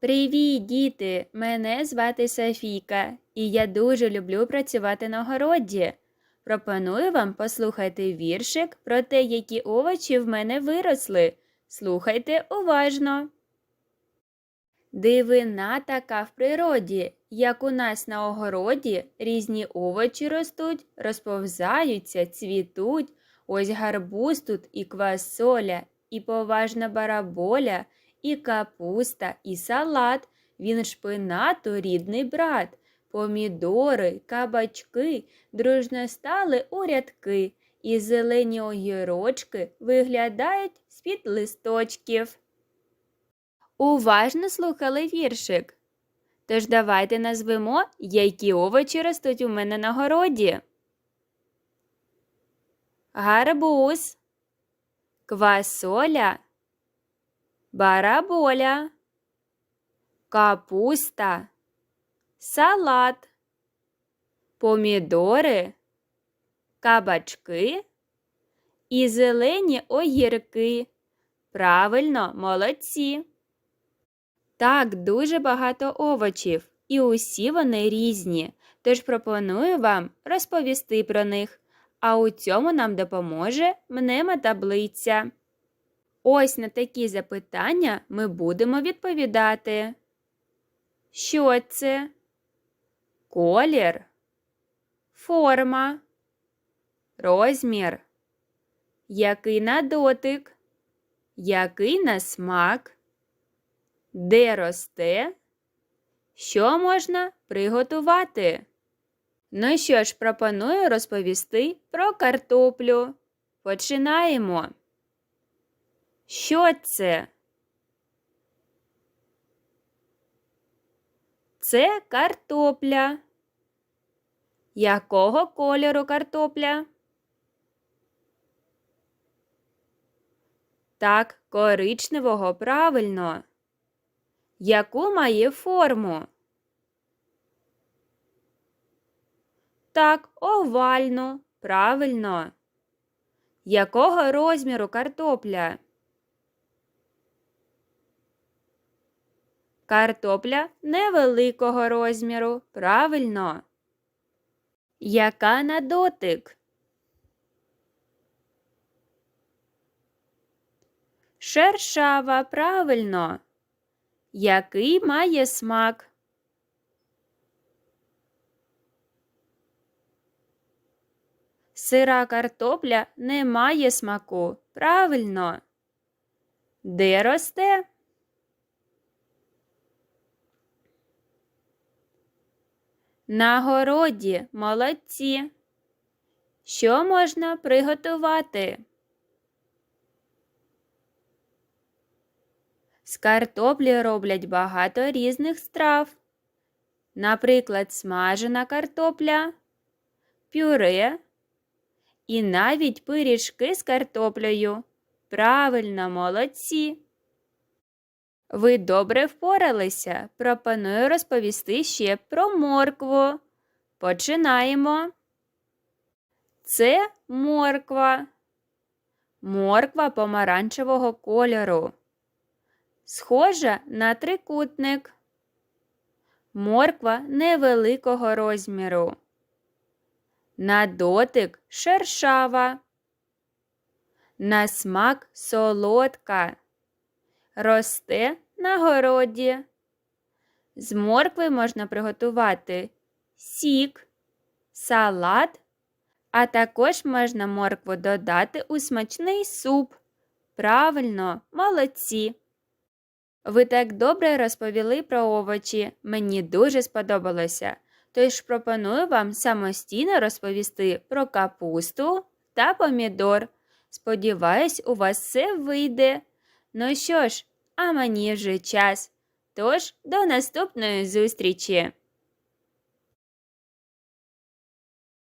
Привіт, діти! Мене звати Софійка, і я дуже люблю працювати на городі. Пропоную вам послухати віршик про те, які овочі в мене виросли. Слухайте уважно. Дивина така в природі, як у нас на огороді різні овочі ростуть, розповзаються, цвітуть. Ось гарбуз тут і квасоля, і поважна бараболя, і капуста, і салат. Він шпинату рідний брат. Помідори, кабачки дружно стали у рядки, і зелені огірочки виглядають з-під листочків. Уважно слухали віршик. Тож давайте назвемо, які овочі ростуть у мене на городі. Гарбуз, квасоля, бараболя, капуста, салат, помідори, кабачки і зелені огірки. Правильно, молодці. Так, дуже багато овочів, і усі вони різні, тож пропоную вам розповісти про них, а у цьому нам допоможе мнемотаблиця. Ось на такі запитання ми будемо відповідати. Що це? Колір, форма, розмір, який на дотик, який на смак, де росте, що можна приготувати. Ну що ж, пропоную розповісти про картоплю. Починаємо. Що це? Це картопля. Якого кольору картопля? Так, коричневого правильно. Яку має форму? Так, овальну, правильно. Якого розміру картопля? Картопля невеликого розміру, правильно. Яка на дотик? Шершава, правильно. Який має смак? Сира картопля не має смаку. Правильно. Де росте? На городі молодці. Що можна приготувати? З картоплі роблять багато різних страв. Наприклад, смажена картопля, пюре і навіть пиріжки з картоплею. Правильно, молодці. Ви добре впоралися. Пропоную розповісти ще про моркву. Починаємо. Це морква. Морква помаранчевого кольору. Схожа на трикутник. Морква невеликого розміру. На дотик шершава. На смак солодка. Росте на городі. З моркви можна приготувати сік, салат, а також можна моркву додати у смачний суп. Правильно, молодці! Ви так добре розповіли про овочі. Мені дуже сподобалося. Тож пропоную вам самостійно розповісти про капусту та помідор. Сподіваюсь, у вас все вийде. Ну що ж, а мені вже час. Тож, до наступної зустрічі!